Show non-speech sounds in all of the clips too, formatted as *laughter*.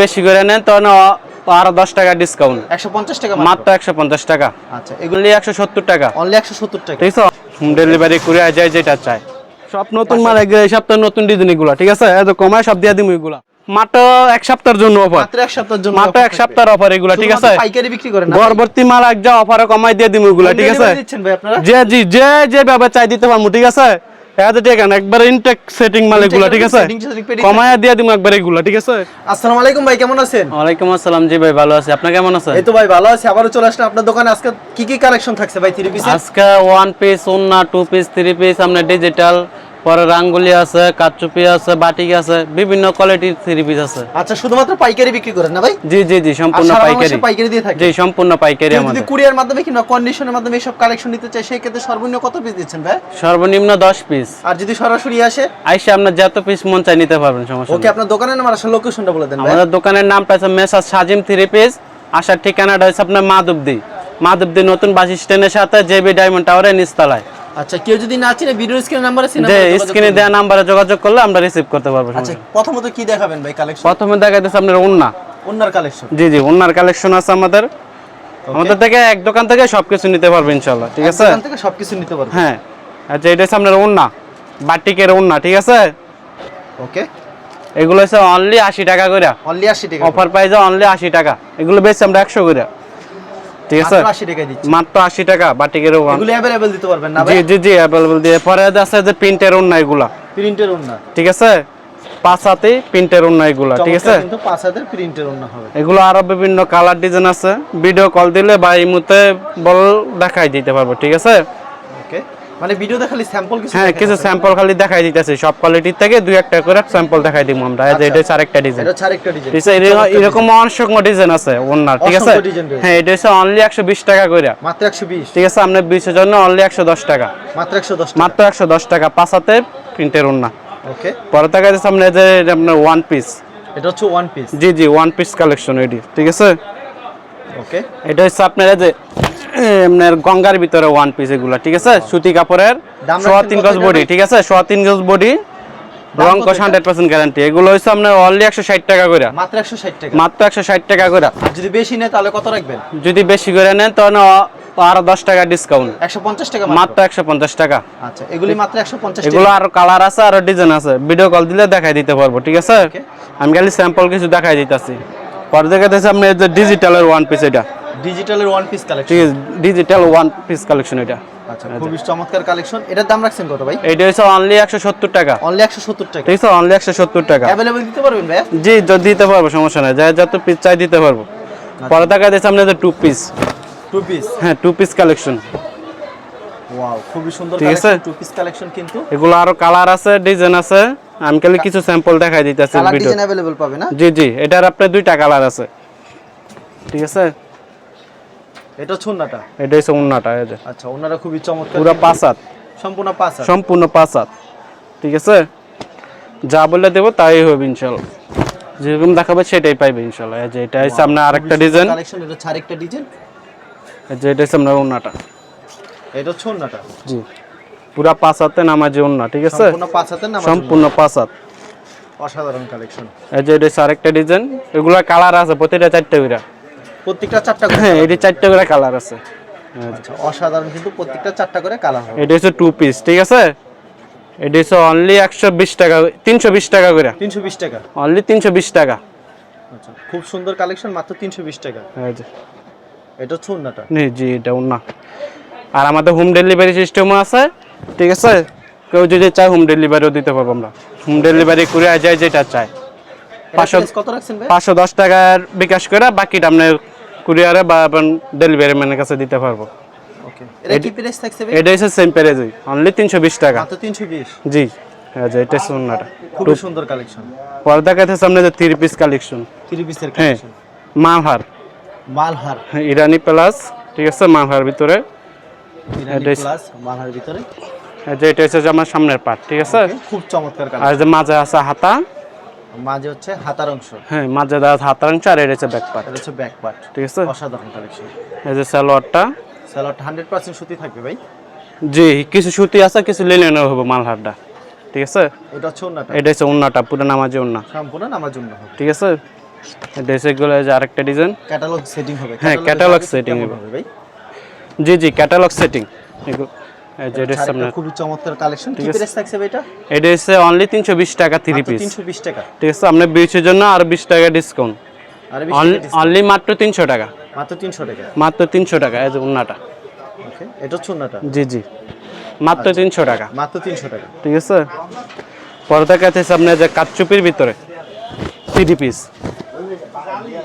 বেশি করে নেন অ- আরও দশ টাকা ডিসকাউন্ট একশো পঞ্চাশ টাকা মাত্র? একশো পঞ্চাশ টাকা। আচ্ছা এগুলি একশো সত্তর টাকা। অনলি একশো সত্তর টাকা। ঠিক আছে? হোম ডেলিভারি করে যায় যেটা চাই সব নতুন মাল একদম এই সপ্তাহে নতুন ডিজাইন এগুলা ঠিক আছে? এত কমায় সব দিয়ে দিমু এগুলা। মাত্র এক সপ্তাহের জন্য অফার মাত্র এক সপ্তাহের জন্য মাত্র এক সপ্তাহের অফার এগুলা ঠিক আছে? পাইকারি বিক্রি করেন পরবর্তী মাল এক যা অফারে কমাই দিয়ে দিমু এগুলা ঠিক আছে? দিচ্ছেন ভাই আপনারা? যে জি যে যে ভাবে চাই দিতে এত ঠিক আছে? একবার ইনটেক সেটিং মাল এগুলা ঠিক আছে? setting, setting, petty কমায়া দিয়ে দিমু একবার এগুলা ঠিক আছে? আসসালামু আলাইকুম ভাই কেমন আছেন? ওয়ালাইকুম আসসালাম জি ভাই ভালো আছি। আপনি কেমন আছেন? এই তো ভাই ভালো আছি। আবারও চলে আসলাম আপনার দোকানে। আজকে কি কি কালেকশন থাকছে ভাই থ্রি পিস আজকে ওয়ান পিস ওন্না টু পিস থ্রি পিস আপনার ডিজিটাল পরে রাঙ্গুলি আছে কাচুপি আছে বাটিক আছে বিভিন্ন কোয়ালিটির থ্রি পিস আছে। আচ্ছা শুধুমাত্র পাইকারি বিক্রি করেন না ভাই? জি জি জি সম্পূর্ণ পাইকারি। পাইকারি দিয়ে থাকে। জি সম্পূর্ণ পাইকারি কেউ যদি কুরিয়ার মাধ্যমে কিংবা কন্ডিশনের মাধ্যমে এইসব কালেকশন নিতে চায় সেই ক্ষেত্রে সর্বনিম্ন কত পিস দিচ্ছেন ভাই? সর্বনিম্ন দশ পিস আর যদি সরাসরি আসে? আইসে আপনার যত পিস মন চাই নিতে পারবেন সমস্যা ওকে আপনার দোকানের নাম আর আসলে লোকেশনটা বলে দেন ভাই। আমাদের দোকানের নামটা আছে মেসার সাজিম থ্রি পিস আসার ঠিকানাটা হচ্ছে আপনার মাধবদি। মাধবদি নতুন বাস স্ট্যান্ডের সাথে জেবি ডায়মন্ড টাওয়ারের নিচতলায়। আচ্ছা কেউ যদি না চিনে ভিডিও স্ক্রিন নাম্বার আছে স্ক্রিনে দেওয়া নাম্বারে যোগাযোগ করলে আমরা রিসিভ করতে পারব আচ্ছা প্রথমত কি দেখাবেন ভাই কালেকশন প্রথমে দেখাইতেছে আপনার উন্না অন্যার কালেকশন জি জি ওনার কালেকশন আছে আমাদের। আমাদের থেকে এক দোকান থেকে সবকিছু নিতে পারবে ইনশাল্লাহ ঠিক আছে? দোকান থেকে সবকিছু নিতে পারবেন হ্যাঁ আচ্ছা এটা হচ্ছে আপনার ওন্না বাটিকের ওন্না ঠিক আছে? ওকে এগুলো হচ্ছে অনলি আশি টাকা করে অনলি 80 টাকা অফার প্রাইসে অনলি আশি টাকা। এগুলো বেশি আমরা একশো করে ঠিক আছে? প্রিন্টের প্রিন্টের ঠিক আছে? প্রিন্টের ঠিক আছে? আরও বিভিন্ন কালার ডিজাইন আছে। ভিডিও কল দিলে বা ইমুতে বল দেখাই দিতে পারব ঠিক আছে? মানে ভিডিও দেখালি স্যাম্পল কিছু হ্যাঁ কিছু স্যাম্পল খালি দেখাই দিতেছে। সব কোয়ালিটির থেকে দুই একটা করে স্যাম্পল দেখাই দিব আমরা। এই যে এটা হচ্ছে আরেকটা ডিজাইন এটা একটা ডিজাইন ঠিক আছে এরকম- অসংখ্য ডিজাইন আছে ওনার ঠিক আছে। হ্যাঁ এটা হচ্ছে অনলি একশো বিশ টাকা করে মাত্র 120 ঠিক আছে আপনার বিশের জন্য অনলি একশো দশ টাকা। মাত্র 110 টাকা। মাত্র একশো দশ টাকা পাঁচ হাতে প্রিন্টের ওনা ওকে। পরে দেখা যাচ্ছে আপনার যে আপনার ওয়ান পিস এটা হচ্ছে ওয়ান পিস জি জি ওয়ান পিস কালেকশন এটি ঠিক আছে? ওকে। এটা হচ্ছে আপনার যে আপনার গঙ্গার ভিতরে ওয়ান পিস এগুলা ঠিক আছে? সুতি কাপড়ের সোয়া তিন গজ বডি ঠিক আছে? সোয়া তিন গজ বডি রং কত হান্ড্রেড পার্সেন্ট গ্যারান্টি এগুলো হচ্ছে আপনার অনলি একশো ষাট টাকা করে মাত্র 160 টাকা। মাত্র একশো ষাট টাকা করে আর যদি বেশি নেয় তাহলে কত রাখবেন? যদি বেশি করে নেন তাহলে আরও দশ টাকা ডিসকাউন্ট 150 টাকা মাত্র? একশো পঞ্চাশ টাকা। আচ্ছা এগুলি মাত্র 150 এগুলো আরও কালার আছে আরও ডিজাইন আছে। ভিডিও কল দিলে দেখাই দিতে পারব ঠিক আছে? আমি খালি স্যাম্পল কিছু দেখাই দিতেছি। পরে দেখা যাচ্ছে আপনি যে ডিজিটালের ওয়ান পিস এটা। ডিজিটালের ওয়ান পিস কালেকশন ঠিক আছে ডিজিটাল ওয়ান পিস কালেকশন এটা আচ্ছা খুবই চমৎকার কালেকশন এটার দাম রাখছেন কত ভাই এটা হচ্ছে অনলি একশো সত্তর টাকা অনলি 170 টাকা ঠিক আছে অনলি একশো সত্তর টাকা अवेलेबल দিতে পারবেন ভাই জি যদি দিতে পারবো সমস্যা নাই যাই যত পিস চাই দিতে পারবো পরে দেখা যাচ্ছে আপনি টু পিস টু পিস হ্যাঁ টু পিস কালেকশন ওয়াও খুবই সুন্দর ঠিক আছে? কালেকশন টু পিস কালেকশন কিন্তু এগুলো আরো কালার আছে ডিজাইন আছে আমি খালি কিছু স্যাম্পল দেখাই দিতেছি কালার ভিডিও ডিজাইন अवेलेबल পাবে না জি জি এটার আপনার দুইটা কালার আছে ঠিক আছে এটা ছন্নাটা এটা হচ্ছে উন্নাটা এই যে। আচ্ছা ওনারা খুবই চমৎকার। পুরো পাঁচ হাত সম্পূর্ণ পাঁচ হাত। সম্পূর্ণ পাঁচ হাত ঠিক আছে? যা বলে দেবো তাই হবে ইনশাল্লাহ। যেরকম দেখাবে সেটাই পাইবে ইনশাল্লাহ। এই যে এটা হচ্ছে আপনার আরেকটা ডিজাইন কালেকশন এটা একটা ডিজাইন এই যে এটা হচ্ছে আপনার উন্নাটা। এটা ছন্নাটা জি। পুরা পাঁচ হাতে নামাজি উন্না ঠিক আছে? সম্পূর্ণ পাঁচ হাতের নাম সম্পূর্ণ পাঁচ হাত অসাধারণ কালেকশন এই যে এটা হচ্ছে আরেকটা ডিজাইন এগুলা কালার আছে প্রতিটা চারটে করে প্রত্যেকটা চারটা করে হ্যাঁ এটি চারটে করে কালার আছে। আচ্ছা অসাধারণ কিন্তু প্রত্যেকটা চারটা করে কালার হবে। এটা হচ্ছে টু পিস ঠিক আছে? এটা হচ্ছে অনলি একশো বিশ টাকা তিনশো বিশ টাকা করে। তিনশো বিশ টাকা। অনলি তিনশো বিশ টাকা। আচ্ছা খুব সুন্দর কালেকশন মাত্র তিনশো বিশ টাকা। এটা ছন্নাটা নি জি এটা না আর আমাদের হোম ডেলিভারি সিস্টেমও আছে ঠিক আছে? কেউ যদি চায় হোম ডেলিভারিও দিতে পারব আমরা। হোম ডেলিভারি করে যায় যেটা চায়। পাঁচশো দশ টাকার বিকাশ করে বাকিটা আপনার কুরিয়ারে বা ডেলিভারি ম্যানের কাছে দিতে পারব। এটা হচ্ছে সেম প্যারেজই অনলি তিনশো বিশ টাকা। তিনশো বিশ? জি। হ্যাঁ যে এটা সোনাটা খুবই সুন্দর কালেকশন পরে দেখাতে সামনে যে থ্রি পিস কালেকশন থ্রি পিসের কালেকশন মালহার। মালহার। হ্যাঁ, ইরানি প্লাস ঠিক আছে মালহার ভিতরে। ইরানি প্লাস মালহার ভিতরে। এটা হচ্ছে আমার সামনের পার্ট ঠিক আছে? খুব চমৎকার আর যে মাঝে আছে হাতা মাঝে হচ্ছে হাতার অংশ। হ্যাঁ মাঝে দেওয়া হাতার অংশ আর এটা হচ্ছে ব্যাক পার্ট এটা হচ্ছে ব্যাক পার্ট ঠিক আছে? অসাধারণ কালেকশন এই যে সালোয়ারটা। স্যালাডটা হান্ড্রেড পার্সেন্ট সুতি থাকবে ভাই। জি কিছু সুতি আছে কিছু লিলেনও হবে মালহারটা। ঠিক আছে? এটা হচ্ছে ওন্নাটা এটা হচ্ছে উন্নাটা পুরো নামাজি উন্না সম্পূর্ণ জন্য হবে। ঠিক আছে? ড্রেসগুলো যে আরেকটা ডিজাইন ক্যাটালগ সেটিং হবে। হ্যাঁ, কেমন হবে। হবে ভাই? জি জি ক্যাটালগ সেটিং যে ড্রেস খুবই চমৎকার কালেকশন কি। প্রাইস থাকছে এটা? এটা হচ্ছে অনলি তিনশো বিশ টাকা থ্রি পিস 320 টাকা। ঠিক আছে আপনার বিশের জন্য আরও বিশ টাকা ডিসকাউন্ট আর 20। অনলি মাত্র তিনশো টাকা। মাত্র 300 টাকা। মাত্র তিনশো টাকা এই যে উন্নাটা ওকে এটা চুন্নাটা জি জি। মাত্র তিনশো টাকা। মাত্র 300 টাকা। ঠিক আছে? পর্দা কাছে আছে আপনার যে কাঠচুপির ভিতরে থ্রি পিস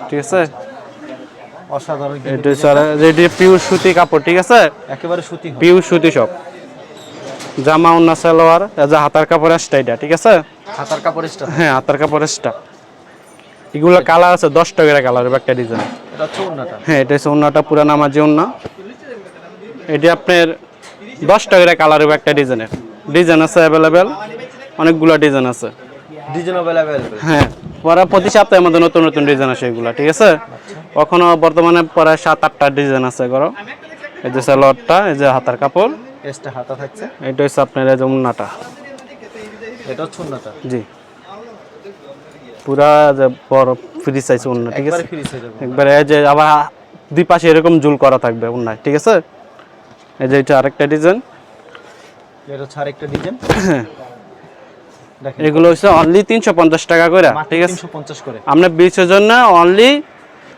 ঠিক আছে? অসাধারণ এটা পিওর সুতি কাপড় ঠিক আছে? একেবারে সুতি পিওর সুতি সব জামা অন্য সালোয়ার যা হাতার কাপড় এসটা এটা ঠিক আছে? হাতার কাপড় এসটা হ্যাঁ হাতার কাপড় এসটা এগুলো কালার আছে দশ টাকা কালার একটা ডিজাইন এটা হচ্ছে ওন্নাটা হ্যাঁ এটা হচ্ছে ওন্নাটা পুরা নামাজি ওন্না এটি আপনার দশ টাকা কালার হবে একটা ডিজাইনের ডিজাইন আছে অ্যাভেলেবেল অনেকগুলো ডিজাইন আছে। ডিজাইন অ্যাভেলেবেল হ্যাঁ। পরে প্রতি সপ্তাহে আমাদের নতুন নতুন ডিজাইন আসে এগুলো ঠিক আছে? এখনও বর্তমানে প্রায় সাত আটটা ডিজাইন আছে করো এই যে সালোয়ারটা এই যে হাতার কাপড়। এসটা হাতা থাকছে। এটা হচ্ছে আপনার এই যে উন্নাটা। এটা হচ্ছে উন্নাটা। জি। পুরা যে বড় ফ্রি সাইজ উন্না ঠিক আছে? একবারে এই যে আবার দুই পাশে এরকম জুল করা থাকবে উন্নায় ঠিক আছে? এই যে এটা আরেকটা ডিজাইন। এটা হচ্ছে আরেকটা ডিজাইন। *coughs* এগুলো হচ্ছে অনলি তিনশো পঞ্চাশ টাকা করে ঠিক আছে? পঞ্চাশ করে। আমরা বিশের জন্য অনলি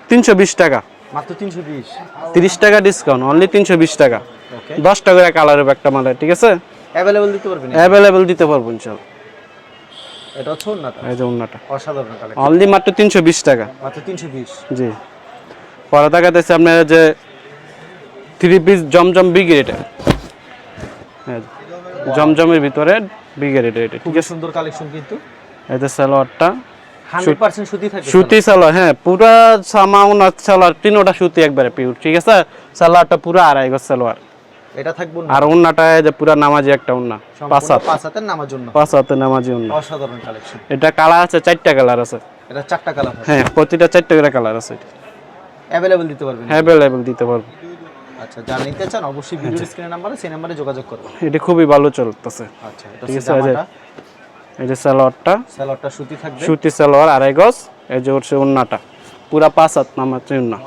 তিনশো বিশ টাকা। মাত্র তিনশো বিশ। তিরিশ টাকা ডিসকাউন্ট অনলি তিনশো বিশ টাকা। দশ টাকা করে কালারের একটা মালের ঠিক আছে? অ্যাভেলেবেল দিতে পারবেন অ্যাভেলেবেল দিতে পারব ইনশাল্লাহ অনলি মাত্র 320 টাকা। জি। পরে টাকা দিয়েছে আপনার যে থ্রি পিস জমজম বিগ রেটে জমজমের ভিতরে এটা খুব সুন্দর কালেকশন কিন্তু। এটা সালোয়ারটা সুতি সালোয়ার। হ্যাঁ সামাউন সালোয়ার তিনোটা সুতি একবারে পিওর ঠিক আছে? সালোয়ারটা পুরো আড়াই গজ সালোয়ার। এটা থাকব আর ওন্নাটা যে পুরো নামাজি একটা ওন্না পাঁচাত পাঁচাতের নামাজ ওন্না। পাঁচাতের নামাজি ওন্না। অসাধারণ কালেকশন এটা কালার আছে চারটা কালার আছে। এটা চারটা কালার হ্যাঁ প্রতিটা চারটা করে কালার আছে। অ্যাভেলেবল দিতে পারবেন। অ্যাভেলেবল দিতে পারবেন। আচ্ছা যা নিতে চান অবশ্যই ভিডিও স্ক্রিনের নাম্বারে সেই নাম্বারে যোগাযোগ করবেন এটা খুবই ভালো চলতেছে। আচ্ছা ঠিক আছে, এই যে- সালোয়ারটা। সালোয়ারটা সুতি থাকবে। সুতি সালোয়ার আড়াই গজ এই যে হচ্ছে উন্নাটা পুরা পাঁচ হাত নামাচ্ছে উন্না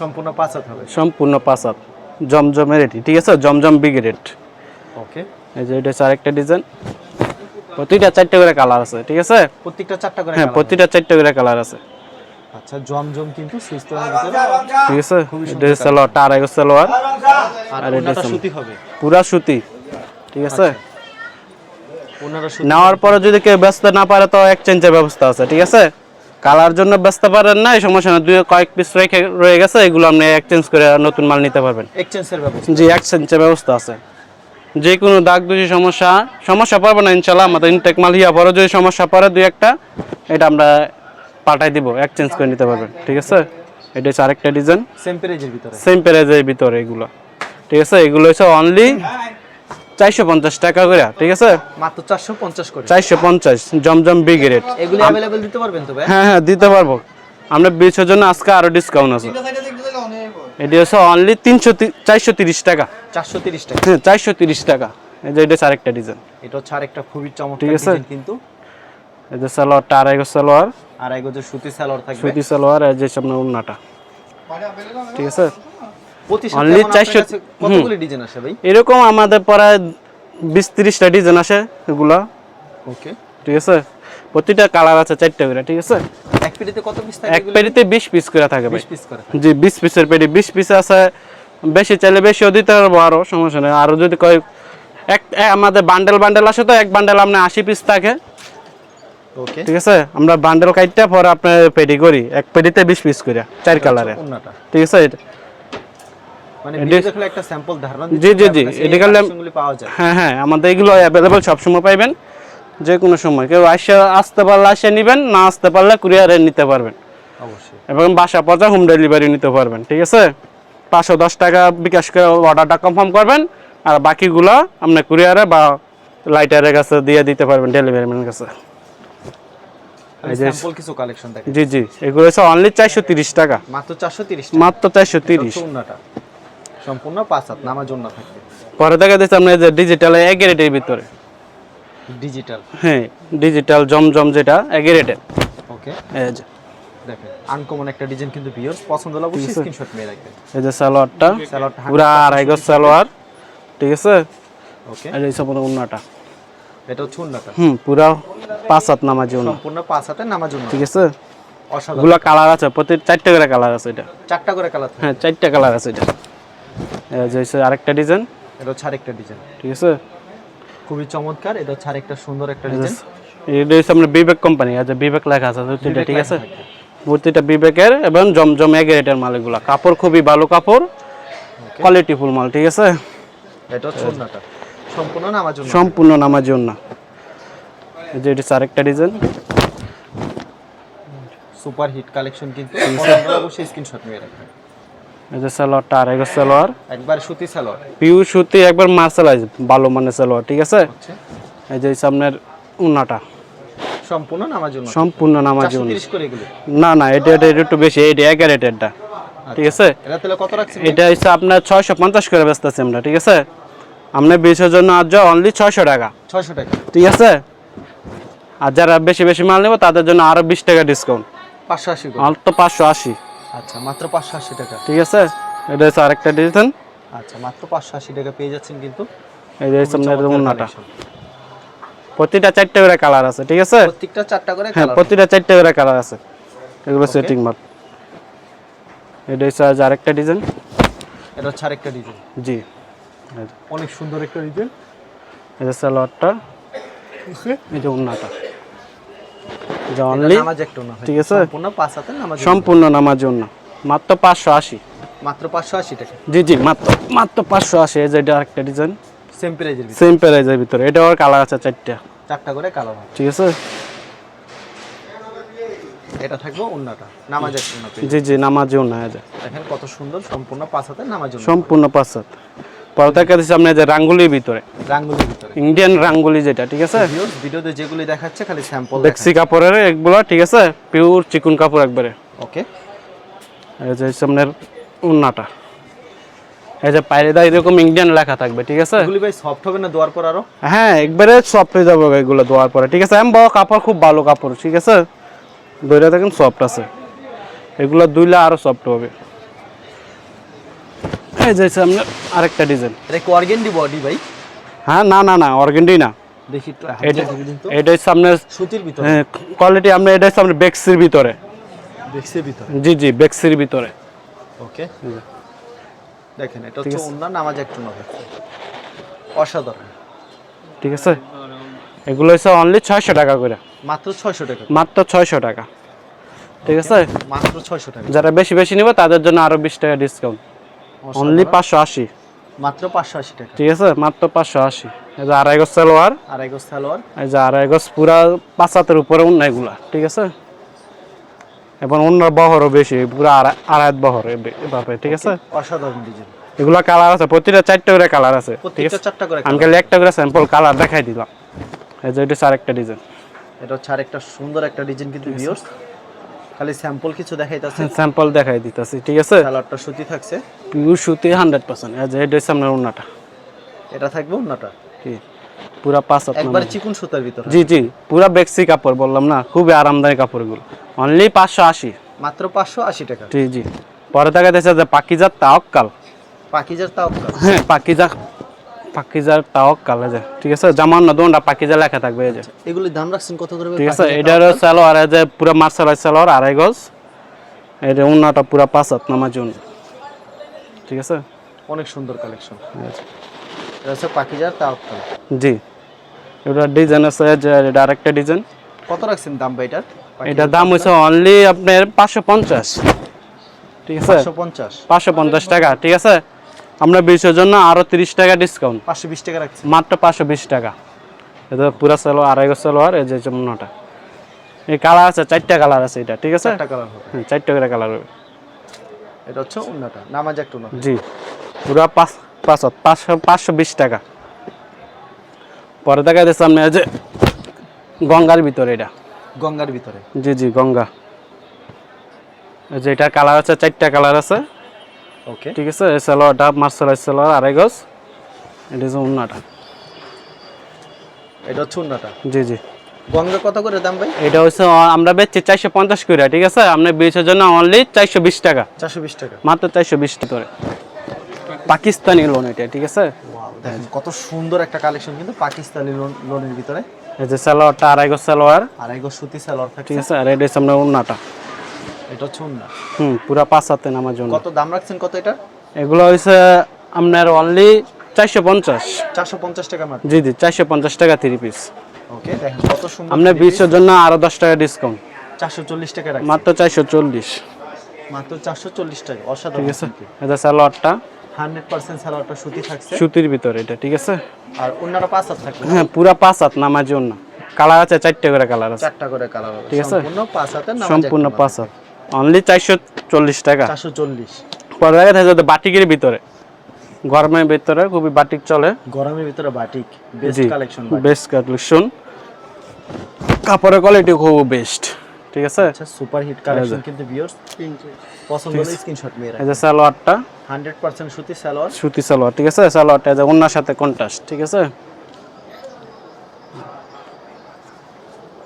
সম্পূর্ণ পাঁচ হাত হবে। সম্পূর্ণ পাঁচ হাত। জমজমের এটি ঠিক আছে? Zamzam big rate okay. এই যে এটা হচ্ছে আরেকটা ডিজাইন প্রতিটা চারটে করে কালার আছে ঠিক আছে? প্রত্যেকটা চারটা করে হ্যাঁ প্রতিটা চারটে করে কালার আছে। আচ্ছা জমজম কিন্তু সুইস্তনের ভিতরে ঠিক আছে এটা হচ্ছে সালোয়ারটা আড়াই গজ সালোয়ার আর এটা সুতি হবে। পুরা সুতি। ঠিক আছে? নেওয়ার পরে যদি কেউ ব্যস্ত না পারে তো এক্সচেঞ্জের ব্যবস্থা আছে ঠিক আছে? কালার জন্য ব্যস্ত পারেন না এই সমস্যা না দুই কয়েক পিস রেখে রয়ে গেছে এগুলো আপনি এক্সচেঞ্জ করে নতুন মাল নিতে পারবেন। এক্সচেঞ্জের ব্যবস্থা। জি এক্সচেঞ্জের ব্যবস্থা আছে। যে কোনো দাগ দুজি সমস্যা সমস্যা পড়বে না ইনশাল্লাহ আমাদের ইনটেক মাল হিয়া পরে যদি সমস্যা পড়ে দুই একটা এটা আমরা পাঠাই দিব এক্সচেঞ্জ করে নিতে পারবেন ঠিক আছে? এটা হচ্ছে আরেকটা ডিজাইন সেম প্রাইজের ভিতরে। সেম প্রাইজের ভিতরে এগুলো ঠিক আছে? এগুলো হচ্ছে অনলি চারশো পঞ্চাশ টাকা করে ঠিক আছে? মাত্র চারশো পঞ্চাশ করে। চারশো পঞ্চাশ জমজম বিগ রেট এগুলো অ্যাভেলেবেল দিতে পারবেন তো হ্যাঁ হ্যাঁ দিতে পারব। আমরা বিশের জন্য আজকে আরও ডিসকাউন্ট আছে। এটি হচ্ছে অনলি তিনশো চারশো তিরিশ টাকা। চারশো তিরিশ টাকা। হ্যাঁ চারশো তিরিশ টাকা। এই যে এটা হচ্ছে আরেকটা ডিজাইন এটা হচ্ছে আরেকটা খুবই চমৎকার ঠিক আছে কিন্তু। এই যে সালোয়ারটা আড়াই সালোয়ার। আর এই গজের সুতি সালোয়ার থাকবে। সুতি সালোয়ার এই যে সামনে উন্নাটা ঠিক আছে? Only 400 400 কতগুলি ডিজাইন আসে ভাই? এরকম আমাদের প্রায় বিশ তিরিশটা ডিজাইন আসে এগুলা। ওকে। ঠিক আছে? প্রতিটা কালার আছে চারটে করে ঠিক আছে? এক পিটিতে কত পিস থাকে এক পেটিতে বিশ পিস করে থাকে ভাই। 20 পিস করে জি বিশ পিসের পেটি বিশ পিস আছে। বেশি চাইলে বেশিও দিতে পারব আরও সমস্যা নেই। আরও যদি কয় এক আমাদের বান্ডেল বান্ডেল আসে তো এক বান্ডেল আপনার আশি পিস থাকে। ঠিক আছে? আমরা বান্ডেল কাইটটা পরে আপনার পেটি করি। এক পেটিতে বিশ পিস করে চার কালারে ওন্নাটা ঠিক আছে? মানে জি, জি, জি, এটা হ্যাঁ হ্যাঁ আমাদের এগুলো অ্যাভেলেবেল সবসময় পাইবেন। যে কোনো সময়। কেউ আসে আসতে পারলে আসে নেবেন না আসতে পারলে কুরিয়ারে নিতে পারবেন। এবং বাসা পর্যা হোম ডেলিভারি নিতে পারবেন ঠিক আছে? পাঁচশো দশ টাকা বিকাশ করে অর্ডারটা কনফার্ম করবেন আর বাকিগুলো আপনি কুরিয়ারে বা লাইটারের কাছে দিয়ে দিতে পারবেন ডেলিভারি ম্যানের কাছে। স্যাম্পল কিছু কালেকশন দেখেন জি জি এগুলো হচ্ছে অনলি চারশো তিরিশ টাকা। মাত্র 430 মাত্র চারশো তিরিশ। সম্পূর্ণ পাঁচ হাত নামার জন্য থাকবে। পরে দেখা যাচ্ছে আপনার যে ডিজিটাল এগারেটের ভিতরে। ডিজিটাল হ্যাঁ ডিজিটাল জমজম যেটা এগারেটের ওকে। এই যে। দেখেন আনকমন একটা ডিজাইন কিন্তু ভিউয়ার্স পছন্দ হলে অবশ্যই স্ক্রিনশট নিয়ে রাখবেন। এই যে সালোয়ারটা সালোয়ারটা পুরা আড়াই গজ সালোয়ার ঠিক আছে? ওকে। আর এই সব উন্নাটা। এটা হচ্ছে উন্নতা হুম পুরা পাঁচ হাত নামাজি উন্না সম্পূর্ণ পাঁচ হাতে নামার জন্য ঠিক আছে? অসাধারণ। কালার আছে প্রতি চারটে করে কালার আছে এটা। চারটা করে কালার হ্যাঁ চারটে কালার আছে এটা। এই আরেকটা ডিজাইন। এটা হচ্ছে আরেকটা ডিজাইন। ঠিক আছে? খুবই চমৎকার এটা হচ্ছে আরেকটা সুন্দর একটা ডিজাইন। এটা হচ্ছে আপনার বিবেক কোম্পানি আছে বিবেক লেখা আছে এটা ঠিক আছে? মূর্তিটা বিবেকের এবং জমজম এগের এটার মাল এগুলা কাপড় খুবই ভালো কাপড় কোয়ালিটি ফুল মাল ঠিক আছে? এটা হচ্ছে সম্পূর্ণ নামার জন্য সম্পূর্ণ নামার জন্য যে এটা আরেকটা ডিজাইন। সুপার হিট কালেকশন কিন্তু অবশ্যই স্ক্রিনশট নিয়ে রাখবেন। এই যে সালোয়ারটা আড়াই গজ সালোয়ার। একবার সুতি সালোয়ার। পিউ সুতি একবার মার্শালাইজ ভালো মানের সালোয়ার ঠিক আছে? এই যে সামনের উন্নাটা। সম্পূর্ণ নামার জন্য সম্পূর্ণ নামার জন্য 430 করে এগুলো। না না এটা এটা একটু বেশি এটা এক রেটেরটা ঠিক আছে? এটা তাহলে কত রাখছেন? এটা হচ্ছে আপনার ছয়শো পঞ্চাশ করে বেচতেছি আমরা ঠিক আছে? আপনার বিশের জন্য আজ অনলি ছয়শো টাকা। 600 টাকা। ঠিক আছে? আর যারা বেশি বেশি মাল নেব তাদের জন্য আরও বিশ টাকা ডিসকাউন্ট 580 করে। মাল তো পাঁচশো আশি। আচ্ছা মাত্র 580 টাকা। ঠিক আছে? এটা হচ্ছে আরেকটা ডিজাইন আচ্ছা মাত্র 580 টাকা পেয়ে যাচ্ছেন কিন্তু। এই যে আপনার চমৎকার প্রতিটা চারটে করে কালার আছে ঠিক আছে? প্রত্যেকটা চারটা করে হ্যাঁ প্রতিটা চারটে করে কালার আছে। এগুলো সেটিং মাল। এটা হচ্ছে আরেকটা ডিজাইন এটা হচ্ছে আরেকটা ডিজাইন জি। অনেক সুন্দর একটা ডিজাইন যে সালোয়ারটা এই যে অনলি নামাজ একটু না ঠিক আছে। সম্পূর্ণ পাঁচ হাতে নামাজ সম্পূর্ণ নামার জন্য মাত্র পাঁচশো আশি। মাত্র 580 টাকা। জি জি মাত্র মাত্র পাঁচশো আশি। এই যে এটা আরেকটা ডিজাইন সেম প্রাইজের ভিতরে। সেম প্রাইজের ভিতরে। এটা কালার আছে চারটা। চারটা করে কালার ঠিক আছে? এটা থাকবে নামাজ একটু না জি জি নামার জন্য দেখেন কত সুন্দর সম্পূর্ণ পাঁচ হাতে নামাজ সম্পূর্ণ পাঁচ হাত। পরতাকে দিচ্ছে আপনার যে রাঙ্গুলির ভিতরে। রাঙ্গুলির ভিতরে। ইন্ডিয়ান রাঙ্গুলি যেটা ঠিক আছে? ভিডিওতে যেগুলি দেখাচ্ছে খালি স্যাম্পল বেক্সি কাপড়ের এগুলো ঠিক আছে? পিওর চিকুন কাপড় একবারে। ওকে এই যে আপনার উন্নাটা। এই যে পায়রেদা এরকম ইন্ডিয়ান লেখা থাকবে ঠিক আছে? এগুলি ভাই সফট হবে না দেওয়ার পর আরও? হ্যাঁ একবারে সফট হয়ে যাবে এগুলো ধোয়ার পরে ঠিক আছে? আমি বড় কাপড় খুব ভালো কাপড় ঠিক আছে? দইটা দেখেন সফট আছে। এগুলো দুইলে আরও সফট হবে। এই যে আপনার আরেকটা ডিজাইন। এটা কি অর্গেন্ডি বডি ভাই? হ্যাঁ না না না অর্গেন্ডি না। দেখি এটা হাতে দিন এটা হচ্ছে সুতির ভিতরে। কোয়ালিটি আপনার এটা হচ্ছে আপনার বেক্সির ভিতরে। দেখছে ভিতরে? জি জি বেক্সির ভিতরে। ওকে। দেখেন এটা হচ্ছে অন্য নামাজ একটু না অসাধারণ। ঠিক আছে? এগুলো হচ্ছে অনলি ছয়শো টাকা করে। মাত্র ছয়শো টাকা। মাত্র ছয়শো টাকা। ঠিক আছে? মাত্র ছয়শো টাকা। যারা বেশি বেশি নিবে তাদের জন্য আরও বিশ টাকা ডিসকাউন্ট অনলি পাঁচশো আশি। মাত্র পাঁচশো আশি টাকা। ঠিক আছে? মাত্র পাঁচশো আশি। এই যে আড়াই গজ সালোয়ার। আড়াই গজ সালোয়ার। এই যে আড়াই গজ পুরা পাঁচ হাতের উপরে অন্য এগুলা। ঠিক আছে? এবং অন্য বহরও বেশি পুরো আড়াই বহর এভাবে ঠিক আছে? অসাধারণ ডিজাইন এগুলা কালার আছে প্রতিটা চারটে করে কালার আছে ঠিক আছে? চারটা করে আমি খালি একটা করে স্যাম্পল কালার দেখাই দিলাম। এই যে এটা আরেকটা ডিজাইন এটা হচ্ছে আরেকটা সুন্দর একটা ডিজাইন কিন্তু ভিউয়ার্স খালি স্যাম্পল কিছু দেখাইতাছে। স্যাম্পল দেখাই দিতেছি ঠিক আছে? সালোয়ারটা সুতি থাকছে। পিওর সুতি হান্ড্রেড পার্সেন্ট এই যে এটা থাকবে অন্যটা কি পুরা পাঁচ একবার চিকুন সুতার ভিতরে? জি জি পুরা বেক্সি কাপড় বললাম না খুবই আরামদায়ী কাপড় এগুলো অনলি পাঁচশো আশি। মাত্র পাঁচশো আশি টাকা? জি জি। পরে দেখা যাচ্ছে যে পাকিজার তাওয়াক্কাল পাকিজার তাও হ্যাঁ পাকিজা পাকিজার এই যে। ঠিক আছে? জামান না দোনটা পাকিজা লেখা থাকবে এই যে। এগুলির দাম রাখছেন কত করে? ঠিক আছে? এটার সালোয়ার এই যে পুরা মার্শাল সালোয়ার আড়াই গজ। এটা অন্যটা পুরা পাঁচ হাত নামার জন্য ঠিক আছে? অনেক সুন্দর কালেকশন এটা হচ্ছে পাকিজার তাও জি। এটা ডিজাইন আছে যে এটা আরেকটা ডিজাইন। কত রাখছেন দাম ভাই এটার? এটার দাম হচ্ছে অনলি আপনার পাঁচশো পঞ্চাশ। ঠিক আছে? পাঁচশো পঞ্চাশ। পাঁচশো পঞ্চাশ টাকা ঠিক আছে? আমরা বিশের জন্য আরও তিরিশ টাকা ডিসকাউন্ট পাঁচশো বিশ টাকা রাখছি। মাত্র পাঁচশো বিশ টাকা। এটা পুরা সালোয়ার আড়াই গজ সালোয়ার এই যে চমনাটা এই কালার আছে চারটা কালার আছে এটা ঠিক আছে? চারটা কালার হ্যাঁ চারটা করে কালার হবে। এটা হচ্ছে অন্যটা নামাজ একটু না জি। পুরা পাঁচ পাঁচশো পাঁচশো পাঁচশো বিশ টাকা। পরে দেখা যাচ্ছে সামনে যে গঙ্গার ভিতরে এটা। গঙ্গার ভিতরে। জি জি গঙ্গা। এই যে এটার কালার আছে চারটা কালার আছে। ওকে ঠিক আছে এই সালোয়ারটা মার্শাল সালোয়ার আড়াই গজ। এটা হচ্ছে উন্নাটা। এটা হচ্ছে অন্যটা জি জি। গঙ্গা কত করে দাম ভাই? এটা হচ্ছে আমরা বেচছি চারশো পঞ্চাশ করে ঠিক আছে? আপনার বিশের জন্য অনলি চারশো বিশ টাকা। চারশো বিশ টাকা। মাত্র চারশো বিশ করে পাকিস্তানি লোন এটা ঠিক আছে? দেখেন কত সুন্দর একটা কালেকশন কিন্তু পাকিস্তানি লোন লোনের ভিতরে। এই যে সালোয়ারটা আড়াই গজ সালোয়ার আর এগো সুতি সালোয়ার ঠিক আছে আর এটা হচ্ছে আপনার উন্নাটা। এটা হচ্ছে উন্না হুম পুরা পাঁচ হাতে নামার জন্য। কত দাম রাখছেন কত এটা? এগুলো হচ্ছে আপনার অনলি চারশো পঞ্চাশ। চারশো পঞ্চাশ টাকা মাত্র। জি জি চারশো পঞ্চাশ টাকা থ্রি পিস ওকে দেখেন কত সুন্দর আপনার বিশের জন্য আরও দশ টাকা ডিসকাউন্ট চারশো চল্লিশ টাকা রাখছেন। মাত্র চারশো চল্লিশ। মাত্র চারশো চল্লিশ টাকা অসাধারণ ঠিক আছে এটা সালোয়ারটা। হান্ড্রেড পার্সেন্ট সালোয়ারটা সুতি থাকছে। সুতির ভিতরে এটা ঠিক আছে? আর অন্যরা পাঁচ হাত থাকবে। হ্যাঁ পুরা পাঁচ হাত নামার জন্য। কালার আছে চারটে করে কালার আছে। চারটা করে কালার হবে। ঠিক আছে। সম্পূর্ণ পাঁচ হাতের সম্পূর্ণ পাঁচ হাত। অনলি চারশো চল্লিশ টাকা। চারশো চল্লিশ। পরে দেখা বাটিকের ভিতরে। গরমের ভিতরে খুবই বাটিক চলে। গরমের ভিতরে batik best collection best collection কাপড়ের কোয়ালিটি খুব বেস্ট ঠিক আছে? আচ্ছা সুপার হিট কালেকশন কিন্তু ভিউয়ার্স পছন্দ হলে স্ক্রিনশট মেরে এই যে সালোয়ারটা। হান্ড্রেড পার্সেন্ট সুতি সালোয়ার। সুতি সালোয়ার ঠিক আছে? সালোয়ারটা যে অন্যার সাথে কন্ট্রাস্ট ঠিক আছে?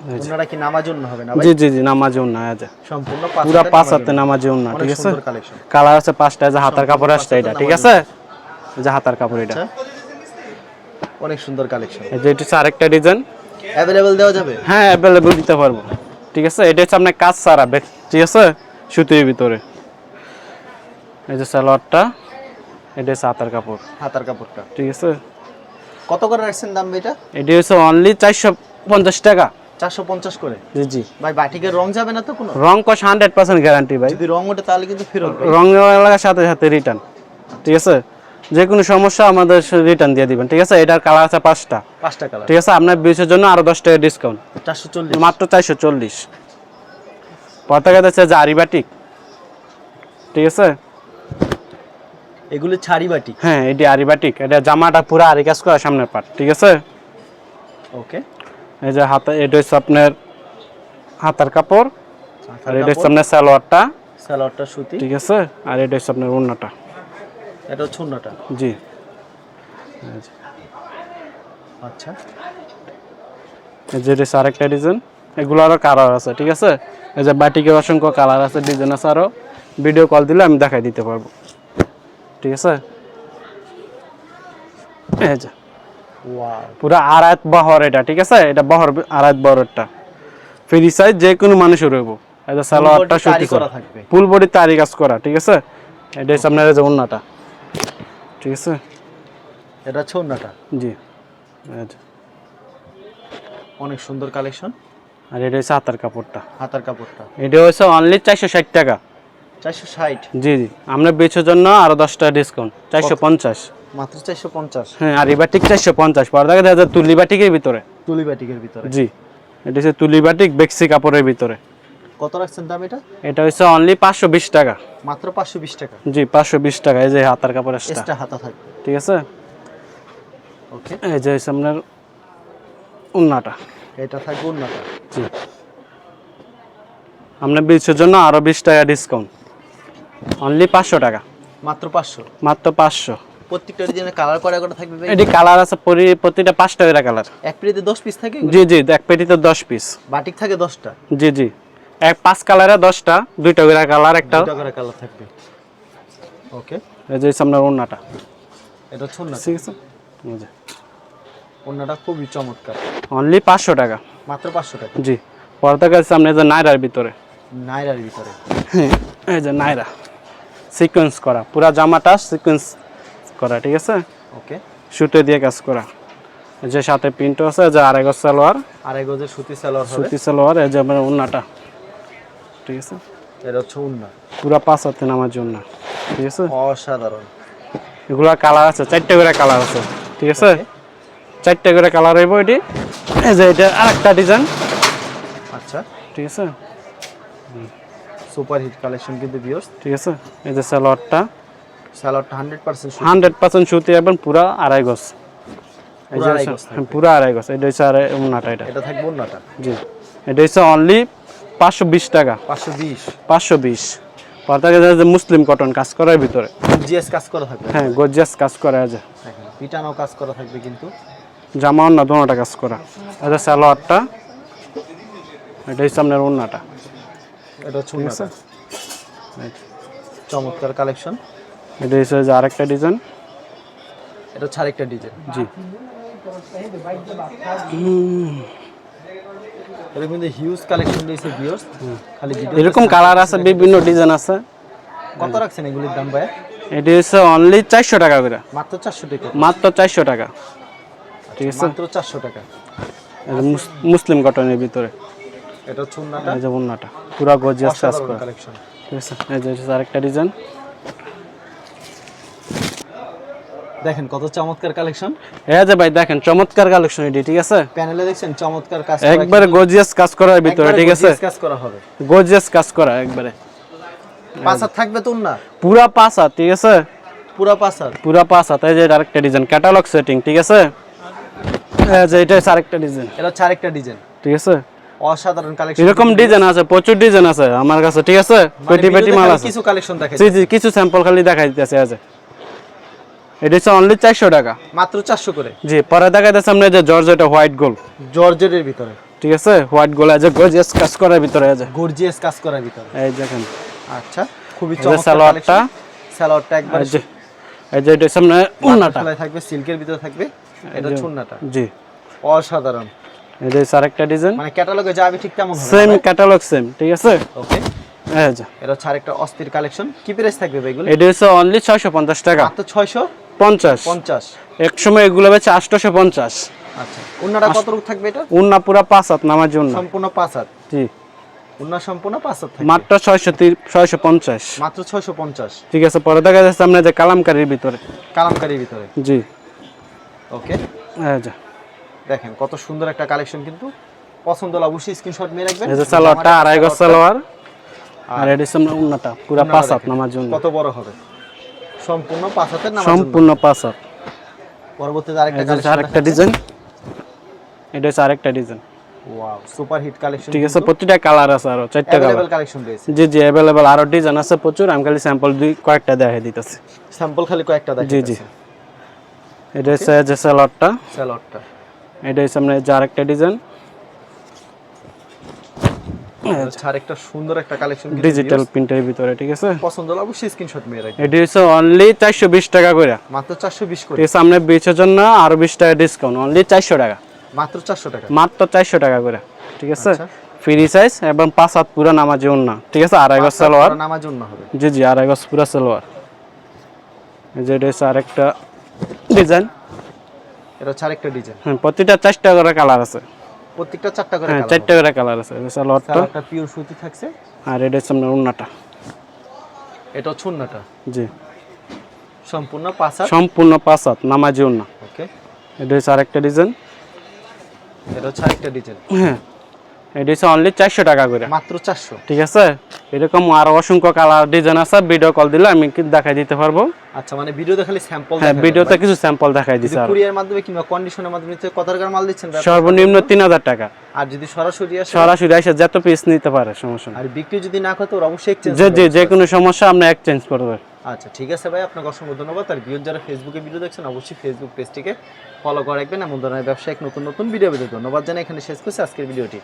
ওনারা কি নামার জন্য হবে না ভাই? জি জি জি নামাজি উন্না এই যে সম্পূর্ণ পাঁচ পুরা পাঁচ নামাজ হাতে নামাজি ঠিক আছে? কালার আছে পাঁচটা যে হাতার কাপড় আসছে এটা ঠিক আছে? যে হাতার কাপড় এটা অনেক সুন্দর কালেকশন এই যে এটা আরেকটা ডিজাইন অ্যাভেলেবল দেওয়া যাবে? হ্যাঁ অ্যাভেলেবল দিতে পারব। ঠিক আছে? এটা হচ্ছে আপনার কাজ সারা ঠিক আছে? সুতির ভিতরে। এই যে সালোয়ারটা এটা হচ্ছে হাতার কাপড়। হাতার কাপড়টা। ঠিক আছে? কত করে রাখছেন দাম এটা? এটি হচ্ছে অনলি চারশো পঞ্চাশ টাকা। চারশো পঞ্চাশ করে? জি জি। ভাই বাটিকের রং যাবে না তো কোনো? রং কষ হান্ড্রেড পার্সেন্ট গ্যারান্টি ভাই। যদি রং ওঠে তাহলে কিন্তু ফেরত। রং লাগার সাথে সাথে রিটার্ন ঠিক আছে? যে কোনো সমস্যা আমাদের রিটার্ন দিয়ে দিবেন ঠিক আছে? এটার কালার আছে পাঁচটা। পাঁচটা কালার ঠিক আছে? আপনার বিশের জন্য আরও দশ টাকা ডিসকাউন্ট চারশো চল্লিশ। মাত্র চারশো চল্লিশ। পতাকা আছে যে আরিবাটিক ঠিক আছে? এগুলো ছাড়ি বাটি হ্যাঁ এটি আরিবাটিক এটা জামাটা পুরো আরি কাজ করা সামনের পাট ঠিক আছে? ওকে এই যে হাতে এটা হচ্ছে আপনার হাতার কাপড় আর এটা হচ্ছে আপনার সালোয়ারটা। সালোয়ারটা সুতি। ঠিক আছে? আর এটা হচ্ছে আপনার ওড়নাটা। এটা হচ্ছে অন্যটা জি। আচ্ছা। এই যে এটা আরেকটা ডিজাইন। এগুলো আরও কালার আছে ঠিক আছে? এই যে বাটিকে অসংখ্য কালার আছে ডিজাইন আছে আরও ভিডিও কল দিলে আমি দেখাই দিতে পারব। ঠিক আছে? এই যে। পুরো আড়াত বহর এটা ঠিক আছে? এটা বহর আড়াত বহরটা। ফ্রি সাইজ যে কোনো মানুষের যে সালোয়ারটা সুতি করা। থাকবে। ফুল বডি তারি কাজ করা ঠিক আছে? এটা হচ্ছে আপনার এই যে ওড়নাটা ঠিক আছে? এটা হচ্ছে জি। অনেক সুন্দর কালেকশন আর এটা হচ্ছে হাতার কাপড়টা। হাতার কাপড়টা। এটা হচ্ছে অনলি চারশো ষাট টাকা। চারশো ষাট। জি জি। আমরা বেচের জন্য আরও দশ টাকা ডিসকাউন্ট চারশো পঞ্চাশ। মাত্র চারশো পঞ্চাশ। হ্যাঁ আর এবার ঠিক চারশো পঞ্চাশ। পর দেখা যায় তুলি বাটিকের ভিতরে। তুলি বাটিকের ভিতরে। জি এটা হচ্ছে তুলি বাটিক বেক্সি কাপড়ের ভিতরে। কত রাখছেন দাম এটা? এটা হচ্ছে অনলি পাঁচশো বিশ টাকা। মাত্র পাঁচশো বিশ টাকা। জি পাঁচশো বিশ টাকা এই যে হাতার কাপড় আসটা এক্সট্রা হাতা থাকবে। ঠিক আছে? ওকে এই যে আপনার উন্নাটা। এটা থাকবে অন্যটা জি। আপনার বিশের জন্য আরও বিশ টাকা ডিসকাউন্ট অনলি পাঁচশো টাকা। মাত্র পাঁচশো। মাত্র পাঁচশো। প্রত্যেকটা ডিজাইনে কালার করা করে থাকবে ভাই? এটি কালার আছে প্রতিটা পাঁচটা করে কালার এক পেটিতে দশ পিস থাকে জি জি এক পেটিতে দশ পিস বাটিক থাকে দশটা? জি জি। এক পাঁচ কালারে দশটা দুইটা করে কালার একটা। দুটা করে কালার থাকবে। ওকে এই যে আপনার ওড়নাটা। এটা হচ্ছে অন্য ঠিক আছে? অন্যটা খুবই চমৎকার। অনলি পাঁচশো টাকা। মাত্র পাঁচশো টাকা। জি। পর্দা কাছে আপনার যে নাইরার ভিতরে। নাইরার ভিতরে। এই যে নাইরা সিকোয়েন্স করা। পুরা জামাটা সিকোয়েন্স করা ঠিক আছে? ওকে। সুতে দিয়ে কাজ করা। যে সাথে প্রিন্টও আছে যে আড়াই গজ সালোয়ার। আড়াই গজের সুতি সালোয়ার হবে। সুতি সালোয়ার এই যে আপনার ওড়নাটা ঠিক আছে? এটা হচ্ছে উন্না। পুরা পাঁচ হাতে নামার জন্য। ঠিক আছে? অসাধারণ। এগুলা কালার আছে চারটে করে কালার আছে। ঠিক আছে? চারটে করে কালার হইব এটি। এই যে এটা আরেকটা ডিজাইন। আচ্ছা। ঠিক আছে? সুপার হিট কালেকশন কিন্তু ভিউয়ার্স ঠিক আছে? এই যে সালোয়ারটা। সালোয়ারটা সুতি। এবং পুরা আড়াই গজ। পুরা গজ এটা হচ্ছে আড়াই উন্নাটা এটা। এটা থাকবে অন্যটা জি এটা হচ্ছে অনলি পাঁচশো বিশ টাকা। যে মুসলিম কটন কাজ করার ভিতরে। কাজ করা থাকবে। হ্যাঁ কাজ করা আছে। পিটানো কাজ করা থাকবে কিন্তু। জামা অন্য দোনোটা কাজ করা। এটা সালোয়ারটা এটা হচ্ছে আপনার ওন্নাটা এটা হচ্ছে চমৎকার কালেকশন এটা হচ্ছে যে আরেকটা ডিজাইন এটা হচ্ছে আরেকটা ডিজাইন জি। এটা কিন্তু হিউজ কালেকশন রয়েছে ভিউয়ার্স খালি এরকম কালার আছে বিভিন্ন ডিজাইন আছে। কত রাখছেন এগুলির দাম ভাই এটি হচ্ছে অনলি চারশো টাকা করে। মাত্র চারশো টাকা মাত্র চারশো টাকা। ঠিক আছে? মাত্র চারশো টাকা। এই মুস- মুসলিম কটনের ভিতরে। এটা হচ্ছে উন্নাটা? এই যে পুরা গজিয়াস কাজ করা। কালেকশন ঠিক আছে? এই যে আরেকটা ডিজাইন দেখেন কত চমৎকার কালেকশন। এই যে ভাই দেখেন চমৎকার কালেকশন এটি ঠিক আছে? প্যানেলে দেখছেন চমৎকার কাজ করা একবারে গজিয়াস কাজ করার ভিতরে ঠিক আছে? কাজ করা হবে। গজিয়াস কাজ করা একবারে। থাকবে তো না? পুরা ঠিক আছে? পুরা পুরা এই যে আরেকটা ডিজাইন ক্যাটালগ সেটিং ঠিক আছে? এই যে এটা আরেকটা ডিজাইন এটা হচ্ছে আরেকটা ডিজাইন ঠিক আছে? অসাধারণ কালেকশন। এরকম ডিজাইন আছে প্রচুর ডিজাইন আছে আমার কাছে ঠিক আছে? পেটি পেটি মাল আছে। কিছু কালেকশন দেখাই জি জি কিছু স্যাম্পল খালি দেখাই দিতেছে এটা হচ্ছে অনলি চারশো টাকা। মাত্র চারশো করে। জি পরে দেখা যাচ্ছে আপনার যে জর্জেটা হোয়াইট গোল জর্জেটের ভিতরে। ঠিক আছে? হোয়াইট গোল আছে গজিয়াস কাজ করার ভিতরে আছে। গর্জিয়াস কাজ করার ভিতরে। এই দেখেন। আচ্ছা খুবই যে চমৎকার সালোয়ারটা। সালোয়ারটা একবার এই যে এটা সামনে উন্নাটা। থাকবে সিল্কের ভিতরে থাকবে এটা চুন্নাটা জি। অসাধারণ। এই যে আরেকটা ডিজাইন মানে ক্যাটালগে যাবে ঠিক তেমন হবে সেম ক্যাটালগ সেম ঠিক আছে? ওকে এই যে। এটা হচ্ছে আরেকটা অস্থির কালেকশন কি প্রাইস থাকবে ভাই এগুলো? এটা হচ্ছে অনলি ছয়শো পঞ্চাশ টাকা। মাত্র ছয়শো? পঞ্চাশ। পঞ্চাশ। এক সময় এগুলো বেছে আটশোশো পঞ্চাশ। আচ্ছা উন্নাটা কত থাকবে এটা? উন্না পুরা পাঁচ হাত নামার জন্য সম্পূর্ণ পাঁচ হাত? জি। উন্না সম্পূর্ণ পাঁচ হাত থাকবে? মাত্র ছয়শো ছয়শো পঞ্চাশ। মাত্র ছয়শো পঞ্চাশ। ঠিক আছে পরে দেখা যাচ্ছে আপনার যে কালামকারির ভিতরে। কালামকারির ভিতরে? জি। ওকে। এই যে। দেখেন কত সুন্দর একটা কালেকশন কিন্তু। পছন্দ হলে অবশ্যই স্ক্রিনশট নিয়ে রাখবেন। এই যে সালোয়ারটা আড়াই গজ সালোয়ার। আর এটা উন্নাটা পুরা পাঁচ হাত। নামার জন্য কত বড় হবে? সম্পূর্ণ পাঁচ হাতের নাম সম্পূর্ণ পাঁচ হাত পরবর্তীতে আরেকটা এই যে হচ্ছে কালেকশন আরেকটা ডিজাইন এটা হচ্ছে আরেকটা design wow super hit collection ঠিক আছে প্রতিটা কালার আছে আরো চারটা কালার अवेलेबल কালেকশন রয়েছে জি জি অ্যাভেলেবল আরো ডিজাইন আছে প্রচুর আমি খালি স্যাম্পল দুই কয়েকটা দেখাই দিতেছি স্যাম্পল খালি কয়েকটা জি দেখাই জি এটা হচ্ছে যে সালোয়ারটা স্যালাডটা এটা হচ্ছে আপনার যে আরেকটা ডিজাইন আরেকটা সুন্দর একটা কালেকশন ডিজিটাল প্রিন্টের ভিতরে ঠিক আছে? পছন্দ হলে অবশ্যই স্ক্রিনশট নিয়ে রাখবেন। এটি হচ্ছে অনলি চারশো বিশ টাকা করে। মাত্র 420 করে। ঠিক আছে আপনার বিচের জন্য আরও বিশ টাকা ডিসকাউন্ট অনলি চারশো টাকা। মাত্র 400 টাকা। মাত্র চারশো টাকা করে ঠিক আছে? আচ্ছা। ফ্রি সাইজ এবং পাঁচ হাত পুরো নামাজি না ঠিক আছে? আড়াই গজ সালোয়ার। হবে। জি জি আড়াই গজ পুরো সালোয়ার। এই যে এটা হচ্ছে আরেকটা ডিজাইন এটা হচ্ছে আরেকটা ডিজাইন হ্যাঁ প্রতিটা চারটা করে কালার আছে। প্রত্যেকটা চারটা করে হ্যাঁ চারটা করে কালার আছে এটা লটটা সালোয়ারটা পিওর সুতি থাকছে। আর এটা হচ্ছে আপনার উন্নাটা এটা হচ্ছে উন্নাটা জি। সম্পূর্ণ পাঁচ হাত? সম্পূর্ণ পাঁচ নামাজি উন্না ওকে এটা হচ্ছে আরেকটা ডিজাইন এটা হচ্ছে আরেকটা ডিজাইন হ্যাঁ। এটা হচ্ছে অনলি চারশো টাকা করে। মাত্র 400 ঠিক আছে? এরকম আরও অসংখ্য কালার ডিজাইন আছে ভিডিও কল দিলে আমি দেখাই দিতে পারব? আচ্ছা মানে ভিডিওতে খালি স্যাম্পল হ্যাঁ ভিডিওতে কিছু স্যাম্পল দেখাই দিছে আর। কুরিয়ার মাধ্যমে কিংবা কন্ডিশনের মাধ্যমে কত টাকার মাল দিচ্ছেন সর্বনিম্ন তিন হাজার টাকা। আর যদি সরাসরি আসে সরাসরি এসে যত পিস নিতে পারে সমস্যা আর বিক্রি যদি না ওর অবশ্যই এক্সচেঞ্জ যে কোনো সমস্যা আপনি এক্সচেঞ্জ করবে। আচ্ছা ঠিক আছে ভাই আপনাকে অসংখ্য ধন্যবাদ। আর যারা ফেসবুকে ভিডিও দেখছেন অবশ্যই ফেসবুক পেজটিকে ফলো করে রাখবেন। এমন ধরনের ব্যবসায়িক নতুন নতুন ভিডিও পেতে ধন্যবাদ জানাই। এখানে শেষ করছি আজকের ভিডিওটি